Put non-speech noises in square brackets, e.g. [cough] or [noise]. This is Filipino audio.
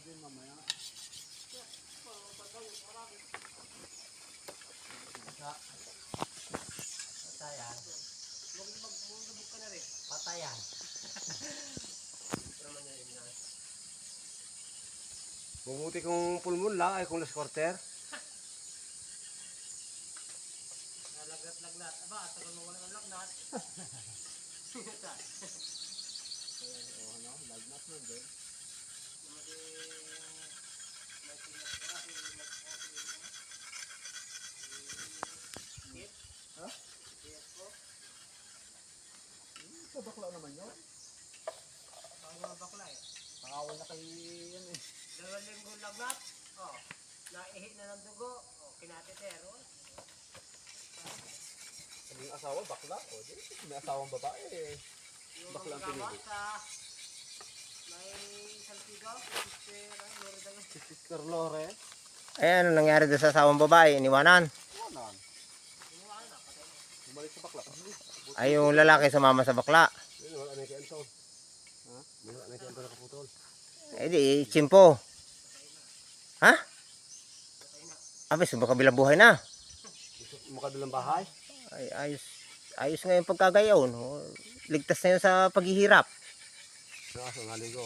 din mamaya. Patayan. Magbubog ka na rin. Patayan. Mabuti kung full moon lang ay kung last quarter. Nalagat-lagnat. Aba, at tagal mo wala ng lagnat. [laughs] Ayan, oh, ano, lagnat nun din. Ha? Hmm, Sa bakla naman yun. Mga bakla eh. Nakawal na kay yan eh. Dalawang linggo lagnat. Oh, naihi na ng dugo. Oh, kinatitero. Naging asawa, bakla. O, di, may asawang babae eh. Yung Bakla ang pinili. sa may saltigo, sister, Sister Lore. Ayan, ano nangyari doon sa asawang babae? Iniwanan. Wala. Yung mga anak, patay na. Bumalik sa bakla. Ay, yung lalaki sumama sa bakla. Yun, wala na kay Anton. Ha? Wala na kay Anton nakaputol. Eh di, chimpo. Ha? Abis, baka bilang buhay na. Gusto makadalang bahay. Ay, ayos. Ayos nga yung pagkagayaw. No? Ligtas na yun sa paghihirap. Nakaso, naligo.